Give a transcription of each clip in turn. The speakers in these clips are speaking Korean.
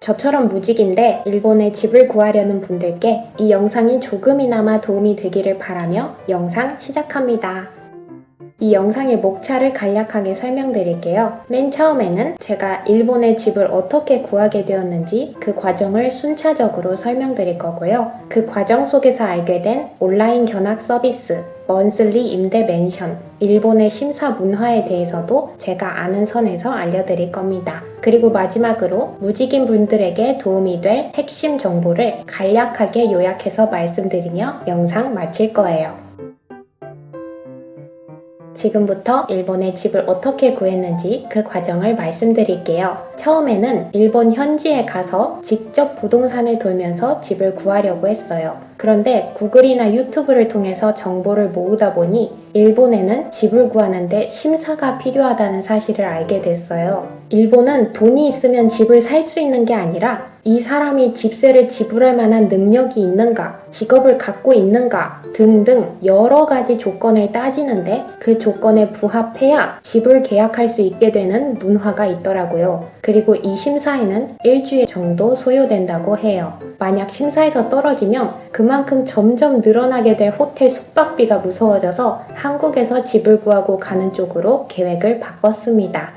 저처럼 무직인데 일본에 집을 구하려는 분들께 이 영상이 조금이나마 도움이 되기를 바라며 영상 시작합니다. 이 영상의 목차를 간략하게 설명드릴게요. 맨 처음에는 제가 일본의 집을 어떻게 구하게 되었는지 그 과정을 순차적으로 설명드릴 거고요. 그 과정 속에서 알게 된 온라인 견학 서비스, 먼슬리 임대 맨션, 일본의 심사 문화에 대해서도 제가 아는 선에서 알려드릴 겁니다. 그리고 마지막으로 무직인 분들에게 도움이 될 핵심 정보를 간략하게 요약해서 말씀드리며 영상 마칠 거예요. 지금부터 일본의 집을 어떻게 구했는지 그 과정을 말씀드릴게요. 처음에는 일본 현지에 가서 직접 부동산을 돌면서 집을 구하려고 했어요. 그런데 구글이나 유튜브를 통해서 정보를 모으다 보니 일본에는 집을 구하는데 심사가 필요하다는 사실을 알게 됐어요. 일본은 돈이 있으면 집을 살 수 있는 게 아니라 이 사람이 집세를 지불할 만한 능력이 있는가, 직업을 갖고 있는가 등등 여러 가지 조건을 따지는데 그 조건에 부합해야 집을 계약할 수 있게 되는 문화가 있더라고요. 그리고 이 심사에는 일주일 정도 소요된다고 해요. 만약 심사에서 떨어지면 그만 큼 점점 늘어나게 될 호텔 숙박비가 무서워져서 한국에서 집을 구하고 가는 쪽으로 계획을 바꿨습니다.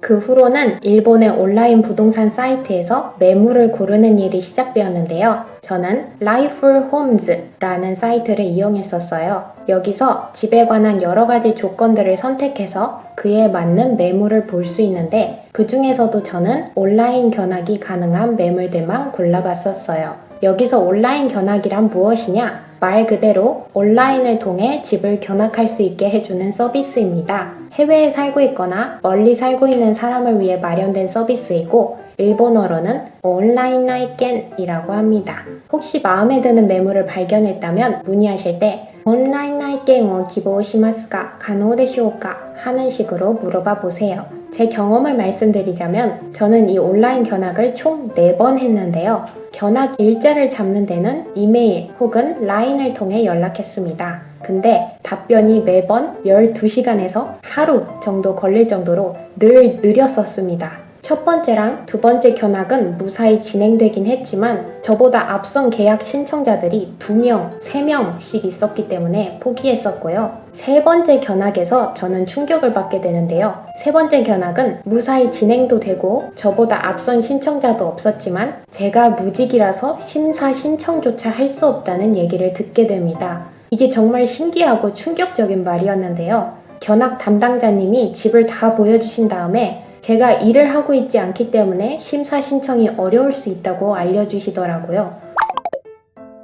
그 후로는 일본의 온라인 부동산 사이트에서 매물을 고르는 일이 시작되었는데요. 저는 Life Homes라는 사이트를 이용했었어요. 여기서 집에 관한 여러 가지 조건들을 선택해서 그에 맞는 매물을 볼 수 있는데 그 중에서도 저는 온라인 견학이 가능한 매물들만 골라봤었어요. 여기서 온라인 견학이란 무엇이냐? 말 그대로 온라인을 통해 집을 견학할 수 있게 해주는 서비스입니다. 해외에 살고 있거나 멀리 살고 있는 사람을 위해 마련된 서비스이고 일본어로는 온라인 나이겐이라고 합니다. 혹시 마음에 드는 매물을 발견했다면 문의하실 때 온라인 나이겐을 기보 시마스가 가노데쇼까 하는 식으로 물어봐 보세요. 제 경험을 말씀드리자면 저는 이 온라인 견학을 총 4번 했는데요. 견학 일자를 잡는 데는 이메일 혹은 라인을 통해 연락했습니다. 근데 답변이 매번 12시간에서 하루 정도 걸릴 정도로 늘 느렸었습니다. 첫 번째랑 두 번째 견학은 무사히 진행되긴 했지만 저보다 앞선 계약 신청자들이 두 명, 세 명씩 있었기 때문에 포기했었고요. 세 번째 견학에서 저는 충격을 받게 되는데요. 세 번째 견학은 무사히 진행도 되고 저보다 앞선 신청자도 없었지만 제가 무직이라서 심사 신청조차 할 수 없다는 얘기를 듣게 됩니다. 이게 정말 신기하고 충격적인 말이었는데요. 견학 담당자님이 집을 다 보여주신 다음에 제가 일을 하고 있지 않기 때문에 심사 신청이 어려울 수 있다고 알려주시더라고요.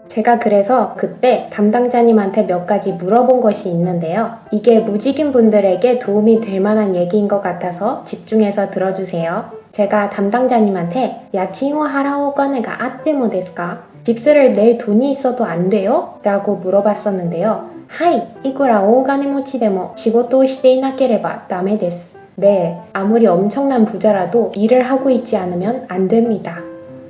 제가 그래서 그때 담당자님한테 몇 가지 물어본 것이 있는데요. 이게 무직인 분들에게 도움이 될 만한 얘기인 것 같아서 집중해서 들어주세요. 제가 담당자님한테 야칭호 하라오 꺼내가 아떼모 데스까? 집세를 낼 돈이 있어도 안 돼요? 라고 물어봤었는데요. 하이, 이거라 오가네 모치 데모 시고토 시대 이나케레바 다메 데스. 네, 아무리 엄청난 부자라도 일을 하고 있지 않으면 안 됩니다.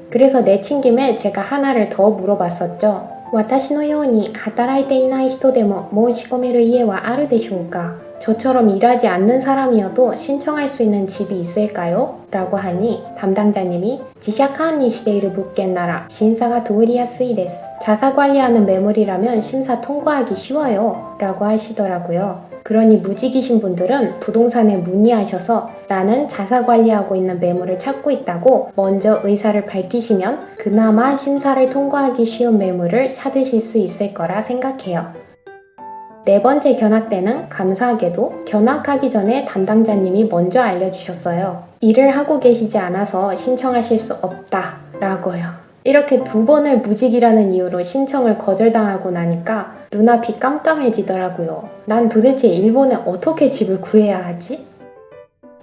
그래서 내친 김에 제가 하나를 더 물어봤었죠. 私のように働いていない人でも申し込める家はあるでしょうか 저처럼 일하지 않는 사람이어도 신청할 수 있는 집이 있을까요? 라고 하니 담당자님이 지샤카니 시데이르 묻겠나라 신사가 도우리야스이 데스 자사 관리하는 매물이라면 심사 통과하기 쉬워요 라고 하시더라고요. 그러니 무직이신 분들은 부동산에 문의하셔서 나는 자사 관리하고 있는 매물을 찾고 있다고 먼저 의사를 밝히시면 그나마 심사를 통과하기 쉬운 매물을 찾으실 수 있을 거라 생각해요. 네 번째 견학 때는 감사하게도 견학하기 전에 담당자님이 먼저 알려주셨어요. 일을 하고 계시지 않아서 신청하실 수 없다 라고요. 이렇게 두 번을 무직이라는 이유로 신청을 거절당하고 나니까 눈앞이 깜깜해지더라고요. 난 도대체 일본에 어떻게 집을 구해야 하지?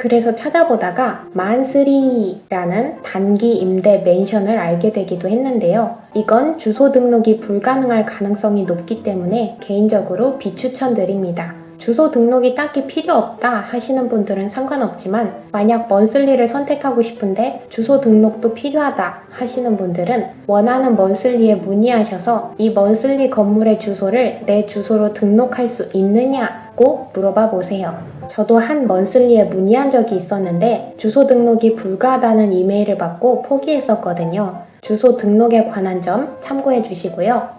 그래서 찾아보다가 만스리라는 단기 임대 맨션을 알게 되기도 했는데요. 이건 주소 등록이 불가능할 가능성이 높기 때문에 개인적으로 비추천드립니다. 주소 등록이 딱히 필요 없다 하시는 분들은 상관없지만 만약 먼슬리를 선택하고 싶은데 주소 등록도 필요하다 하시는 분들은 원하는 먼슬리에 문의하셔서 이 먼슬리 건물의 주소를 내 주소로 등록할 수 있느냐 꼭 물어봐 보세요. 저도 한 먼슬리에 문의한 적이 있었는데 주소 등록이 불가하다는 이메일을 받고 포기했었거든요. 주소 등록에 관한 점 참고해 주시고요.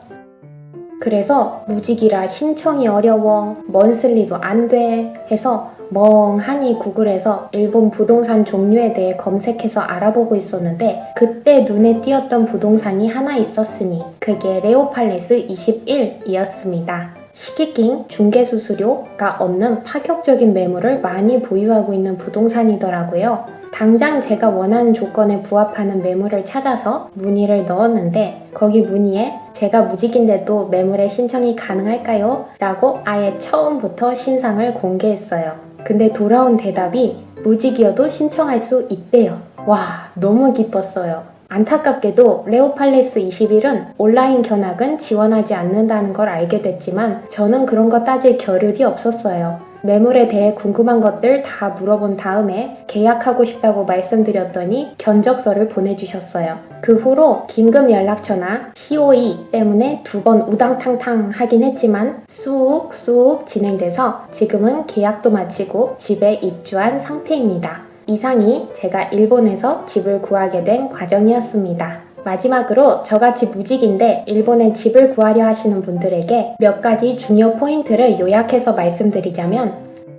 그래서 무직이라 신청이 어려워, 먼슬리도 안 돼 해서 멍하니 구글에서 일본 부동산 종류에 대해 검색해서 알아보고 있었는데 그때 눈에 띄었던 부동산이 하나 있었으니 그게 레오팔레스 21이었습니다. 시기킹 중개수수료가 없는 파격적인 매물을 많이 보유하고 있는 부동산이더라고요. 당장 제가 원하는 조건에 부합하는 매물을 찾아서 문의를 넣었는데 거기 문의에 제가 무직인데도 매물에 신청이 가능할까요? 라고 아예 처음부터 신상을 공개했어요. 근데 돌아온 대답이 무직이어도 신청할 수 있대요. 와, 너무 기뻤어요. 안타깝게도 레오팔레스 21은 온라인 견학은 지원하지 않는다는 걸 알게 됐지만 저는 그런 거 따질 겨를이 없었어요. 매물에 대해 궁금한 것들 다 물어본 다음에 계약하고 싶다고 말씀드렸더니 견적서를 보내주셨어요. 그 후로 긴급 연락처나 COE 때문에 두 번 우당탕탕 하긴 했지만 쑥쑥 진행돼서 지금은 계약도 마치고 집에 입주한 상태입니다. 이상이 제가 일본에서 집을 구하게 된 과정이었습니다. 마지막으로 저같이 무직인데 일본에 집을 구하려 하시는 분들에게 몇 가지 중요 포인트를 요약해서 말씀드리자면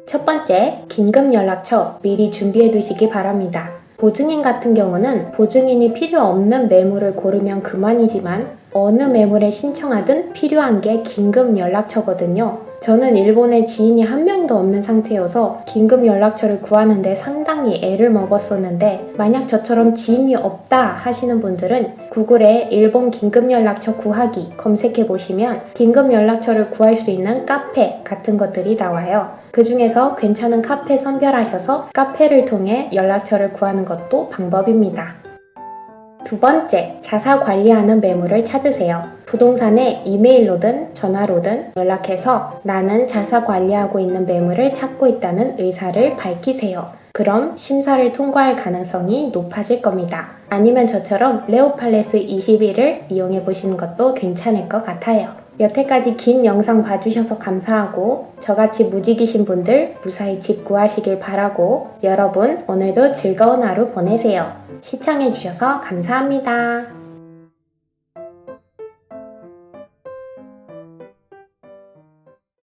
첫 번째, 긴급 연락처 미리 준비해 두시기 바랍니다. 보증인 같은 경우는 보증인이 필요 없는 매물을 고르면 그만이지만 어느 매물에 신청하든 필요한 게 긴급 연락처거든요. 저는 일본에 지인이 한 명도 없는 상태여서 긴급 연락처를 구하는데 상당히 애를 먹었었는데 만약 저처럼 지인이 없다 하시는 분들은 구글에 일본 긴급 연락처 구하기 검색해 보시면 긴급 연락처를 구할 수 있는 카페 같은 것들이 나와요. 그 중에서 괜찮은 카페 선별하셔서 카페를 통해 연락처를 구하는 것도 방법입니다. 두 번째, 자사 관리하는 매물을 찾으세요. 부동산에 이메일로든 전화로든 연락해서 나는 자사 관리하고 있는 매물을 찾고 있다는 의사를 밝히세요. 그럼 심사를 통과할 가능성이 높아질 겁니다. 아니면 저처럼 레오팔레스 21을 이용해 보시는 것도 괜찮을 것 같아요. 여태까지 긴 영상 봐주셔서 감사하고 저같이 무직이신 분들 무사히 집 구하시길 바라고 여러분 오늘도 즐거운 하루 보내세요. 시청해주셔서 감사합니다.